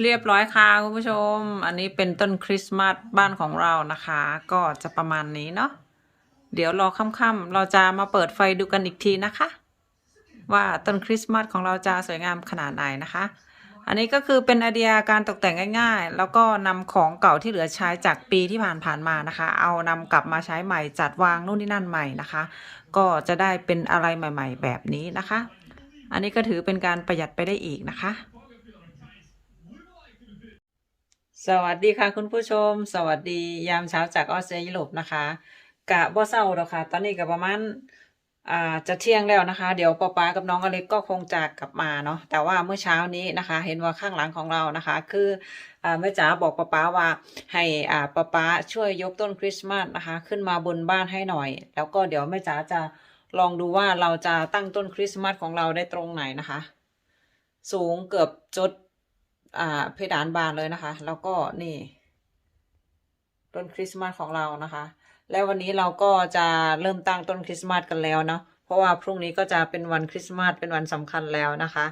เรียบร้อยค่ะคุณผู้ชม อันนี้เป็นต้นคริสต์มาสบ้านของเรานะคะ ก็จะประมาณนี้เนาะเดี๋ยวรอค่ำๆเราจะมาเปิดไฟดูกันอีกทีนะคะ ว่าต้นคริสต์มาสของเราจะสวยงามขนาดไหนนะคะ อันนี้ก็คือเป็นไอเดียการตกแต่งง่าย ๆ แล้วก็นำของเก่าที่เหลือใช้จากปีที่ผ่านๆมานะคะ เอานำกลับมาใช้ใหม่จัดวางนู่นนี่นั่นใหม่นะคะ ก็จะได้เป็นอะไรใหม่ ๆ แบบนี้นะคะ อันนี้ก็ถือเป็นการประหยัดไปได้อีกนะคะ สวัสดีค่ะคุณผู้ชม สวัสดียามเช้าจากออสเตรเลียยุโรปนะคะกะบ่เศร้าหรอกค่ะ ตอนนี้ก็ประมาณอ่าจะเที่ยงแล้วนะคะ เดี๋ยวป๊าป๊ากับน้องอเล็กก็คงจะกลับมาเนาะแต่ว่าเมื่อเช้านี้นะคะ เห็นว่าข้างหลังของเรานะคะ คืออ่าแม่จ๋าบอกป๊าป๊าว่าให้อ่าป๊าป๊าช่วยยกต้นคริสต์มาสนะคะ ขึ้นมาบนบ้านให้หน่อย แล้วก็เดี๋ยวแม่จ๋าจะลองดูว่าเราจะตั้งต้นคริสต์มาสของเราได้ตรงไหนนะคะ สูงเกือบจด อ่าเพดานบานเลยนะคะ แล้วก็นี่ต้นคริสต์มาสของเรานะคะ แล้ววันนี้เราก็จะเริ่มตั้งต้นคริสต์มาสกันแล้วเนาะเพราะว่าพรุ่งนี้ก็จะเป็นวันคริสต์มาสเป็นวันสำคัญแล้วนะคะ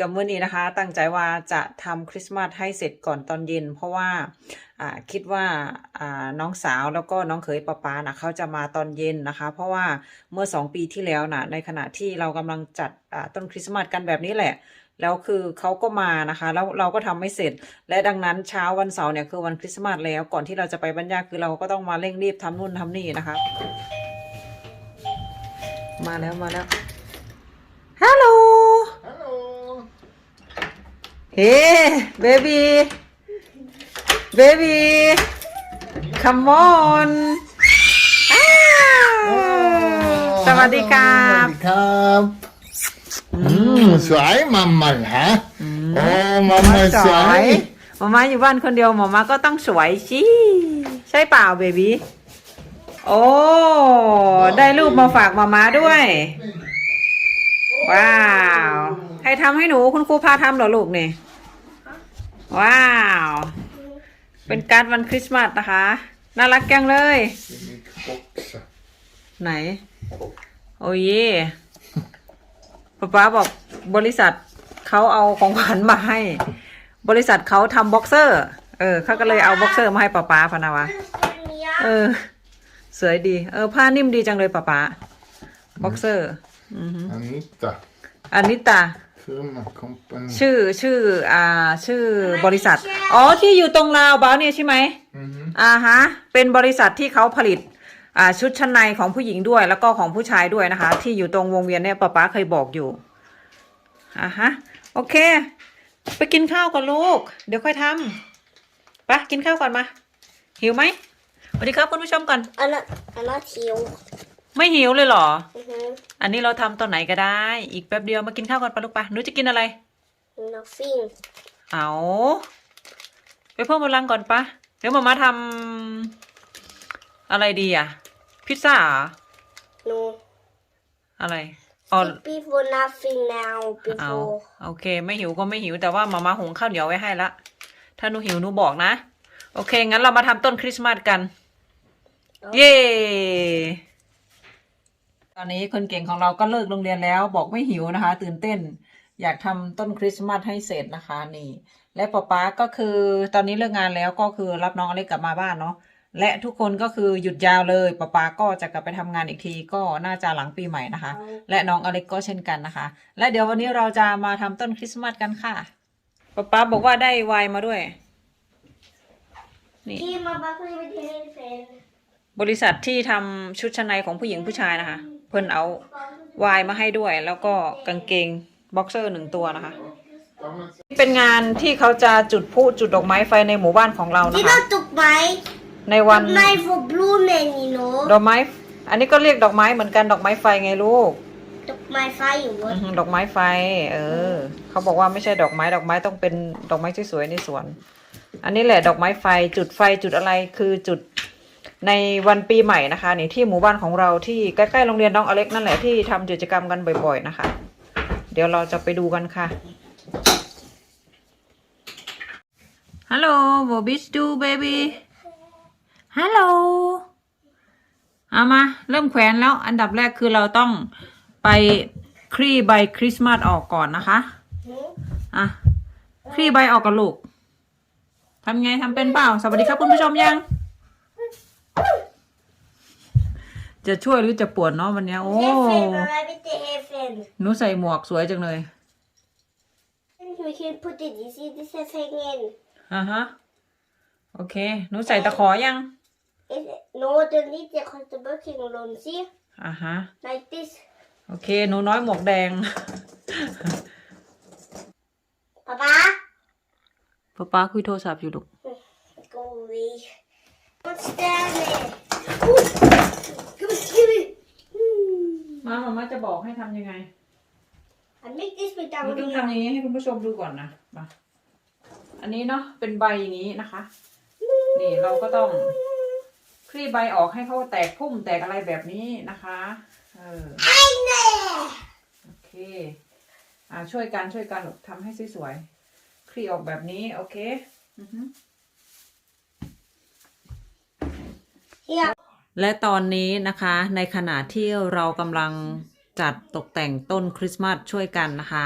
กับมื้อนี้นะคะ ตั้งใจว่าจะทำคริสต์มาสให้เสร็จก่อนตอนเย็น เพราะว่าคิดว่าน้องสาวแล้วก็น้องเขยป้าป๊านะเขาจะมาตอนเย็นนะคะ เพราะว่าเมื่อสองปีที่แล้วนะในขณะที่เรากำลังจัดต้นคริสต์มาสกันแบบนี้แหละ แล้วคือเขาก็มานะคะ แล้วเราก็ทำไม่เสร็จ และดังนั้นเช้าวันเสาร์เนี่ยคือวันคริสต์มาสแล้วก่อนที่เราจะไปบรรยาคือเราก็ต้องมาเร่งรีบทำนู่นทำนี่นะคะ มาแล้วมาแล้วฮัลโหล Hello. เฮ้เบบี้เบบี้ come on อ้าวสวัสดีครับสวัสดีครับอืม สวยมัมมันฮะโอ้มัมมันสวยหมามาอยู่บ้านคนเดียวหมามาก็ต้องสวยสิใช่เปล่าเบบี้โอ้ได้รูปมาฝากหมามาด้วย ว้าว ใครทำให้หนูคุณครูพาทำเหรอลูกเนี่ยว้าว เป็นการ์ดวันคริสต์มาสนะคะ น่ารักจังเลย ไหน โอ้ยป๊าป๊าบอก บริษัทเขาเอาของขวัญมาให้ บริษัทเขาทำบ็อกเซอร์ เออเขาก็เลยเอาบ็อกเซอร์มาให้ป๊าป๊าพะนาวะ เออ สวยดี เออ ผ้านิ่มดีจังเลยป๊าป๊าบ็อกเซอร์ อือหืออันนี้ต่ออันนิตาคือมาคอมพานีชื่อชื่ออ่าชื่อบริษัท อ๋อที่อยู่ตรงลาวบ้าเนี่ยใช่ไหมอือฮึอ่าฮะ เป็นบริษัทที่เขาผลิตอ่าชุดชั้นในของผู้หญิงด้วย แล้วก็ของผู้ชายด้วยนะคะ ที่อยู่ตรงวงเวียนเนี่ยป๊าป๊าเคยบอกอยู่ อ่าฮะ โอเค ไปกินข้าวก่อนลูก เดี๋ยวค่อยทำไปกินข้าวก่อนมา หิวไหมสวัสดีครับคุณผู้ชมก่อนอันนั้นอันนั้นทิว ไม่หิวเลยเหรออือฮึอันนี้เราทำตอนไหนก็ได้ อีกแป๊บเดียวมากินข้าวก่อนปะลูกปะหนูจะกินอะไร nothing เอาไปเพิ่มพลังก่อนปะเดี๋ยวมามาทำอะไรดีอะ พิซซ่าเหรอ no อะไร อ๋อ before nothing now เอา before โอเค ไม่หิวก็ไม่หิวแต่ว่ามามาหุงข้าวเหนียวไว้ให้ละ ถ้าหนูหิวหนูบอกนะ โอเค งั้นเรามาทำต้นคริสต์มาสกัน เย้ตอนนี้คนเก่งของเราก็เลิกโรงเรียนแล้ว บอกไม่หิวนะคะ ตื่นเต้น อยากทำต้นคริสต์มาสให้เสร็จนะคะนี่ และป๊าป๊าก็คือตอนนี้เลิกงานแล้วก็คือรับน้องอเล็กกลับมาบ้านเนาะ และทุกคนก็คือหยุดยาวเลยป๊าป๊าก็จะกลับไปทำงานอีกทีก็น่าจะหลังปีใหม่นะคะ และน้องอเล็กก็เช่นกันนะคะ และเดี๋ยววันนี้เราจะมาทำต้นคริสต์มาสกันค่ะป๊าป๊าบอกว่าได้ไวน์มาด้วย นี่พี่มาบ้านพี่ไม่ได้เฟนบริษัทที่ทำชุดชั้นในของผู้หญิงผู้ชายนะคะ เพิ่นเอาไวน์มาให้ด้วย แล้วก็กางเกงบ็อกเซอร์หนึ่งตัวนะคะเป็นงานที่เขาจะจุดพลุจุดดอกไม้ไฟในหมู่บ้านของเราที่นะคะเราตกไม้ ในวันไม้ for blue man you know ดอกไม้ อันนี้ก็เรียกดอกไม้เหมือนกันดอกไม้ไฟไงลูกตกไม้ไฟอยู่วะอือหือดอกไม้ไฟ เออ เขาบอกว่าไม่ใช่ดอกไม้ดอกไม้ต้องเป็นดอกไม้สวยๆในสวน อันนี้แหละดอกไม้ไฟจุดไฟจุดอะไรคือจุดในวันปีใหม่นะคะนี่ที่หมู่บ้านของเราที่ใกล้ๆโรงเรียนน้องอเล็กนั่นแหละที่ทำกิจกรรมกันบ่อย ๆนะคะ เดี๋ยวเราจะไปดูกันค่ะฮัลโหลโบบิสดูเบบี้ ฮัลโหลเอามา เริ่มแขวนแล้ว อันดับแรกคือเราต้องไปคลี่ใบคริสต์มาสออกก่อนนะคะ อะ คลี่ใบออกกับลูกทำไงทำเป็นเปล่า สวัสดีครับคุณผู้ชมยัง จะช่วยหรือจะปวดเนาะวันเนี้ยโอ้ Hefen, aber bitte helfen. หนูใส่หมวกสวยจังเลย We can put it, you see this is hanging. อ่าฮะโอเคหนูใส่ตะขอยัง Is it, no, the need the because the working alone, see? อ่าฮะ Like this. โอเค หนูน้อยหมวกแดง Papa? ป๊าป๊าคุยโทรศัพท์อยู่ลูก Go away. What's that? Ooh. Come on, give it. Hmm. มามามาจะบอกให้ทำยังไง I make this with หนู down ต้อง here. ทำอย่างนี้ให้คุณผู้ชมดูก่อนนะมาอันนี้เนาะเป็นใบอย่างนี้นะคะ นี่เราก็ต้อง คลี่ใบออกให้เขาแตกพุ่มแตกอะไรแบบนี้นะคะ เออโอเค อ่าช่วยกันช่วยกันทำให้สวยๆ คลี่ออกแบบนี้ โอเค อือฮึและตอนนี้นะคะในขณะที่เรากำลังจัดตกแต่งต้นคริสต์มาสช่วยกันนะคะ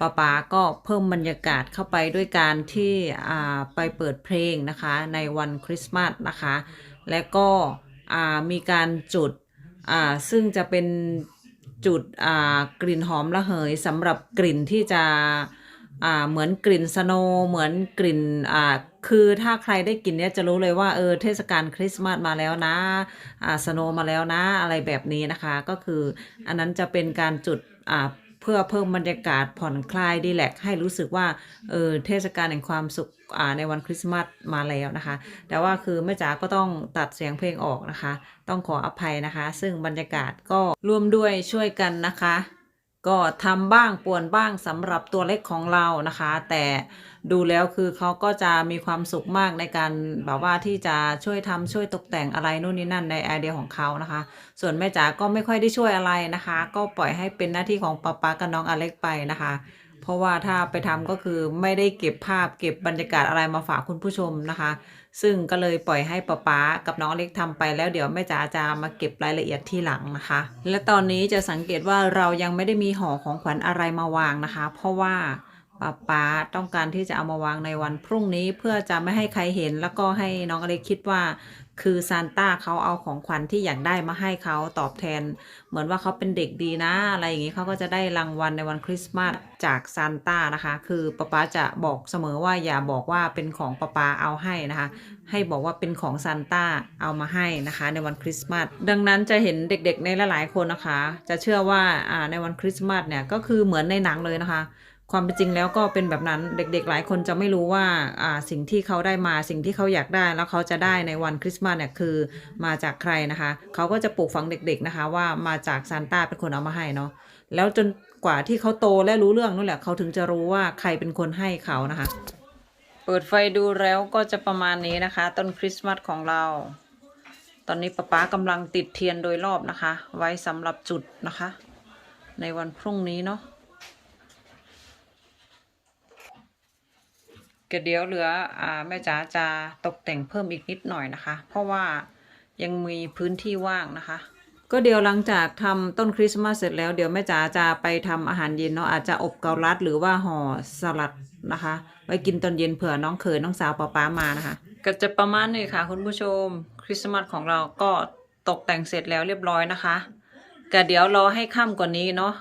ป๊าป๊าก็เพิ่มบรรยากาศเข้าไปด้วยการที่อ่าไปเปิดเพลงนะคะในวันคริสต์มาสนะคะ และก็มีการจุดซึ่งจะเป็นจุดกลิ่นหอมระเหยสำหรับกลิ่นที่จะเหมือนกลิ่นสโนเหมือนกลิ่นคือถ้าใครได้กลิ่นเนี้ยจะรู้เลยว่าเออเทศกาลคริสต์มาสมาแล้วนะสโนมาแล้วนะอะไรแบบนี้นะคะ ก็คืออันนั้นจะเป็นการจุด พื่อเพิ่มบรรยากาศผ่อนคลายดีแลกให้รู้สึกว่าเออเทศกาลแห่งความสุขในวันคริสต์มาสมาแล้วนะคะ แต่ว่าคือแม่จ๋าก็ต้องตัดเสียงเพลงออกนะคะ ต้องขออภัยนะคะ ซึ่งบรรยากาศก็ร่วมด้วยช่วยกันนะคะ ก็ทำบ้างป่วนบ้างสำหรับตัวเล็กของเรานะคะ แต่ดูแล้วคือเขาก็จะมีความสุขมากในการแบบว่าที่จะช่วยทำช่วยตกแต่งอะไรนู่นนี่นั่นในไอเดียของเขานะคะ ส่วนแม่จ๋าก็ไม่ค่อยได้ช่วยอะไรนะคะ ก็ปล่อยให้เป็นหน้าที่ของป๊าป๊ากับน้องอเล็กไปนะคะ เพราะว่าถ้าไปทำก็คือไม่ได้เก็บภาพเก็บบรรยากาศอะไรมาฝากคุณผู้ชมนะคะ ซึ่งก็เลยปล่อยให้ป๊าป๊ากับน้องเล็กทำไปแล้วเดี๋ยวแม่จ๋าจะมาเก็บรายละเอียดที่หลังนะคะ และตอนนี้จะสังเกตว่าเรายังไม่ได้มีห่อของขวัญอะไรมาวางนะคะ เพราะว่าป๊าป๊าต้องการที่จะเอามาวางในวันพรุ่งนี้เพื่อจะไม่ให้ใครเห็น แล้วก็ให้น้องอเล็กคิดว่า คือซานต้าเขาเอาของขวัญที่อยากได้มาให้เขาตอบแทน เหมือนว่าเขาเป็นเด็กดีนะ อะไรอย่างนี้เขาก็จะได้รางวัลในวันคริสต์มาสจากซานต้านะคะ คือป๊าป๊าจะบอกเสมอว่าอย่าบอกว่าเป็นของป๊าป๊าเอาให้นะคะ ให้บอกว่าเป็นของซานต้าเอามาให้นะคะ ในวันคริสต์มาสดังนั้นจะเห็นเด็กๆในหลายๆคนนะคะ จะเชื่อว่าอ่าในวันคริสต์มาสเนี่ยก็คือเหมือนในหนังเลยนะคะ ความเป็นจริงแล้วก็เป็นแบบนั้นเด็กๆ หลายคนจะไม่รู้ว่าอ่าสิ่งที่เขาได้มาสิ่งที่เขาอยากได้ แล้วเขาจะได้ในวันคริสต์มาสเนี่ยคือมาจากใครนะคะ เขาก็จะปลูกฝังเด็กๆนะคะ ว่ามาจากซานต้าเป็นคนเอามาให้เนาะแล้วจนกว่าที่เขาโตและรู้เรื่องนั่นแหละเขาถึงจะรู้ว่าใครเป็นคนให้เขานะคะ เปิดไฟดูแล้วก็จะประมาณนี้นะคะ ต้นคริสต์มาสของเรา ตอนนี้ป๊าป๊ากำลังติดเทียนโดยรอบนะคะ ไว้สำหรับจุดนะคะ ในวันพรุ่งนี้เนาะ เดี๋ยวเหลืออ่าแม่จ๋าจะตกแต่งเพิ่มอีกนิดหน่อยนะคะ เพราะว่ายังมีพื้นที่ว่างนะคะ ก็เดี๋ยวหลังจากทำต้นคริสต์มาสเสร็จแล้วเดี๋ยวแม่จ๋าจะไปทำอาหารเย็นเนาะอาจจะอบเกาลัดหรือว่าห่อสลัดนะคะ ไว้กินตอนเย็นเผื่อน้องเขยน้องสาวป๊าป๊ามานะคะ ก็จะประมาณนี้ค่ะ คุณผู้ชมคริสต์มาสของเราก็ตกแต่งเสร็จแล้วเรียบร้อยนะคะก็เดี๋ยวรอให้ค่ำกว่านี้เนาะ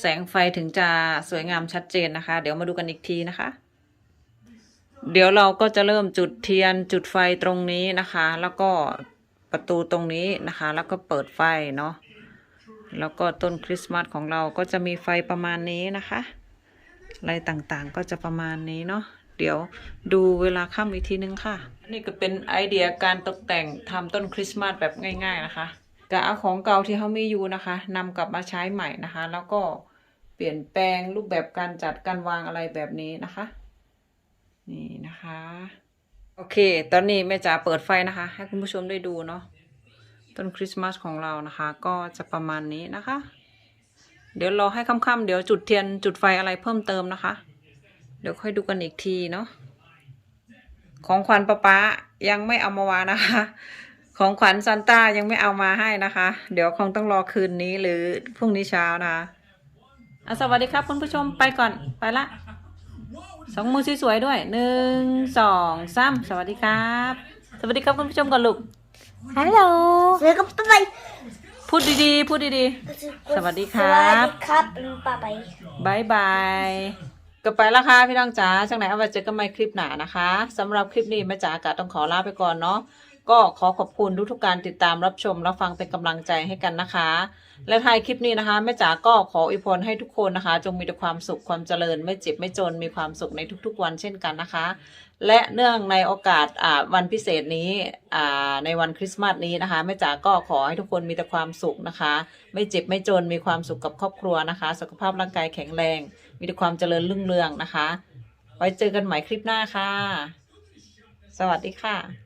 แสงไฟถึงจะสวยงามชัดเจนนะคะ เดี๋ยวมาดูกันอีกทีนะคะ เดี๋ยวเราก็จะเริ่มจุดเทียนจุดไฟตรงนี้นะคะ แล้วก็ประตูตรงนี้นะคะ แล้วก็เปิดไฟเนาะแล้วก็ต้นคริสต์มาสของเราก็จะมีไฟประมาณนี้นะคะอะไรต่างๆก็จะประมาณนี้เนาะเดี๋ยวดูเวลาค่ำอีกทีนึงค่ะ นี่ก็เป็นไอเดียการตกแต่งทำต้นคริสต์มาสแบบง่ายๆนะคะก็เอาของเก่าที่เขามีอยู่นะคะนำกลับมาใช้ใหม่นะคะ แล้วก็เปลี่ยนแปลงรูปแบบการจัดการวางอะไรแบบนี้นะคะ นี่นะคะ โอเค ตอนนี้แม่จ๋าเปิดไฟนะคะ ให้คุณผู้ชมได้ดูเนาะต้นคริสต์มาสของเรานะคะ ก็จะประมาณนี้นะคะ เดี๋ยวรอให้ค่ำๆเดี๋ยวจุดเทียนจุดไฟอะไรเพิ่มเติมนะคะ เดี๋ยวค่อยดูกันอีกทีเนาะของขวัญป้าป๊ายังไม่เอามาวานะคะ ของขวัญซานต้ายังไม่เอามาให้นะคะ เดี๋ยวคงต้องรอคืนนี้หรือพรุ่งนี้เช้านะคะสวัสดีครับคุณผู้ชมไปก่อนไปละ สองมือสวยๆด้วยหนึ่งสองสามสวัสดีครับ สวัสดีครับคุณผู้ชมก่อนลูกฮัลโหลสวัสดีครับบ๊ายบายพูดดีๆ พูดดีๆ สวัสดีครัสวัสบดีครับบ๊ายบายบายบายก็ไปและค่ะพี่น้องจ๋าจังไหนเอาไว้เจอกันใหม่คลิปหน้านะคะสำหรับคลิปนี้แม่จ๋ากะต้องขอลาไปก่อนเนาะ ก็ขอขอบคุณทุกๆการติดตามรับชมรับฟังเป็นกำลังใจให้กันนะคะ และท้ายคลิปนี้นะคะแม่จ๋าก็ขออวยพรให้ทุกคนนะคะ จงมีแต่ความสุขความเจริญ ไม่เจ็บไม่จนมีความสุขในทุกๆวันเช่นกันนะคะ และเนื่องในโอกาสวันพิเศษนี้ในวันคริสต์มาสนี้นะคะแม่จ๋าก็ขอให้ทุกคนมีแต่ความสุขนะคะ ไม่เจ็บไม่จนมีความสุขกับครอบครัวนะคะ สุขภาพร่างกายแข็งแรง มีแต่ความเจริญรุ่งเรืองนะคะ ไว้เจอกันใหม่คลิปหน้าค่ะ สวัสดีค่ะ